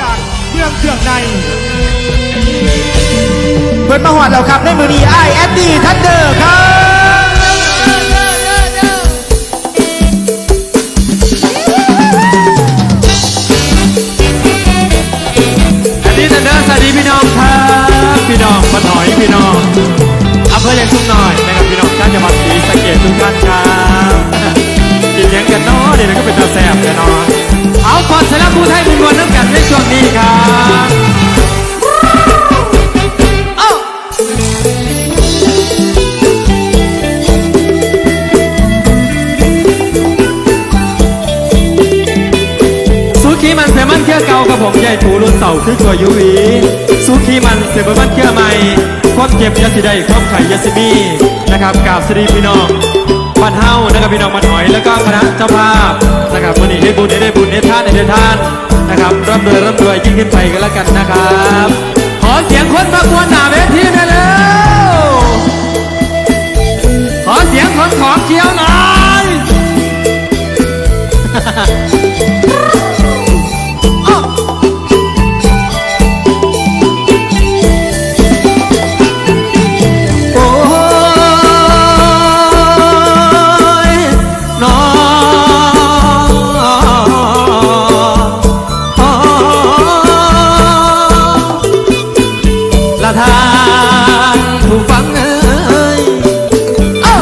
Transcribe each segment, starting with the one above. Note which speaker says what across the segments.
Speaker 1: จากเมืองเครื่องในเปิดมาหอดเราครับในมือดีไอแอดดี้ทันเดอร์ครับ
Speaker 2: ผู้ไทยเป็นวันน้ำกันในช่วงนี้ครับสุขีมันเสมันเที่ยเก่ากับผมใหญ่ถูรุ่นเต่าคือตัวยูวีสุขีมันเสมันเที่ยใหม่ความเจ็บยาสิได้ความไข่ยาสิมีนะครับกาบสวัสดีพี่น้องานเฮานะครับพี่น้องบ้านหอย แล้วก็คณะเจ้าภาพนะครับวันนี้ได้บุญได้บุญได้ท่านได้ท่านนะครับร่ำรวยร่ำรวยยิ่งขึ้นไปกันแล้วกันนะครับ ขอเสียงคนประกวนหนาเวทีนะ ละทางผู้ฟังเอ้ยเอ้า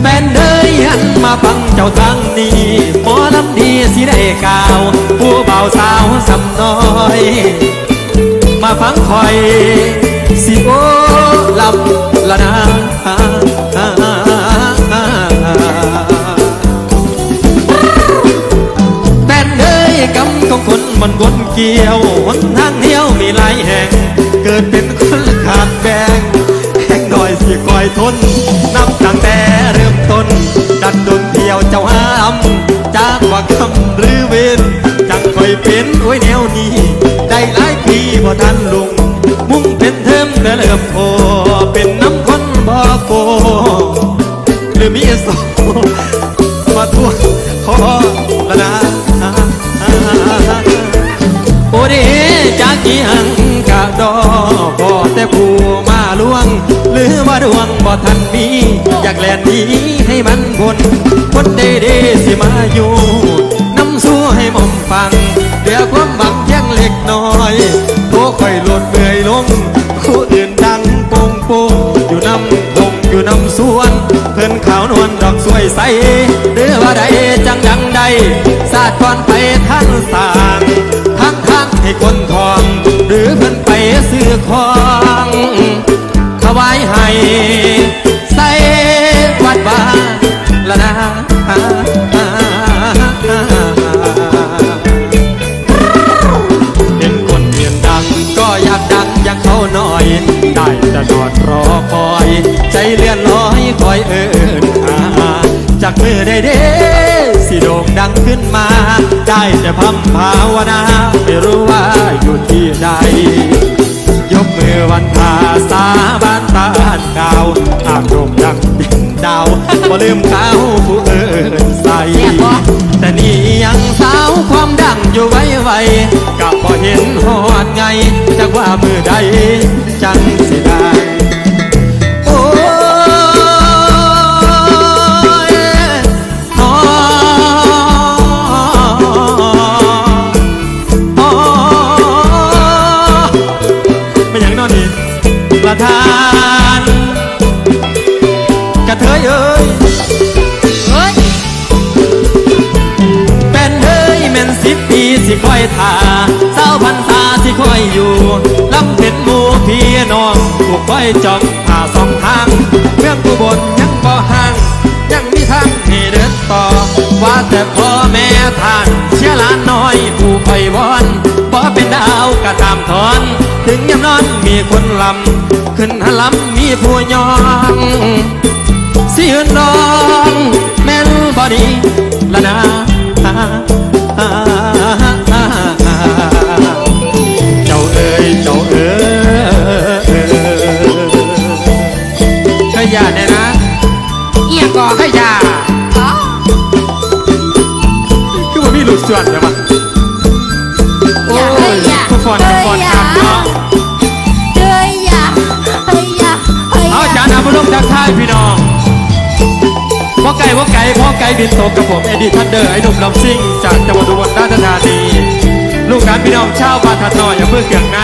Speaker 2: แฟนเอ้ยหันมาฟังเจ้าทางนี้หมอลำดีสิได้กล่าว ผู้เบาสาวสำน้อย มาฟังคอย มันวนเกี่ยวหนทางเดียวมีหลายแห่ง เกิดเป็นคนขาดแบ่งแห่งหน่อยสิคอยทน นับตั้งแต่เริ่มต้น ดันดนเที่ยวเจ้าห้ามจากว่าคำหรือเวนจังคอยเป็นโอ้ยแนวนี้ ได้หลายปีบ่ทันลุง มุ่งเป็นเทมแต่เริ่มโอเป็นน้ำคนบ่โกหรือมีโซม อีหังกะดอพอแต่ผู้มาลวง หรือว่าดวงบ่ทันมี อยากแลนหนีให้มันพ้นคนเดเดสิมาอยู่น้ำสู้ให้มอมฟังเดี๋ยวความบังยังเล็กน้อยโตค่อยหลดเมื่อยลงคู่อื่นดังโป่งโป่งอยู่น้ำพงอยู่น้ำสวนเพื่อนขาวนวลดอกสวยใสหรือว่าใดจังดังใดสาดก่อนไปทางสางทางทางให้คนือของถวายให้ใส่วัดบ้าละนะเป็นคนเพียงดังก็อยากดังอยากเขาหน่อย ได้แต่นอนรอคอย ใจเลื่อนลอยคอยเอิญหาจากมือได้เด้สิโด่งดังขึ้นมา ได้แต่พัมภาวนา ไม่รู้ว่าอยู่ แต่นี่ยังสาวความดังอยู่ไว้ไวกับพอเห็นหอดไงจากว่ามือใดจังสิ ษาสิคอยอยู่ลำเป็นหมู่พี่น้องถูกคอยจองผ่าสองทางเมืองกูบนยังบ่ห่าง ยังมีทางให้เดินต่อ ว่าแต่พ่อแม่ท่าน เชื่อลานน้อยผู้คอยวอนพอเป็นดาวกระตามถอน ถึงยามนอนมีคนลำ ขึ้นหลำมีผู้ยองสิยืนรอง แม่นบอดีละนะ
Speaker 3: เอียงก่อขยะอ๋อ
Speaker 2: คือว่ามีหลุดส่วนใช่ปะก่อนกับก่อนกันเนาะ
Speaker 4: เฮ้ยอย่าเฮ้ยอย่าเฮ้ย
Speaker 2: เอา
Speaker 4: อย่า
Speaker 2: จารย์อาบุญทักทายพี่น้องพ่อไก่พ่อไก่พ่อไก่บินตกกับผมเอ็ดดี้ทันเดอร์ไอ้หนุ่มลำซิ่งจากจังหวัดอุบลราชธานีลูกหลานพี่น้องชาวบ้านทัดน้อยอำเภอเกียงใน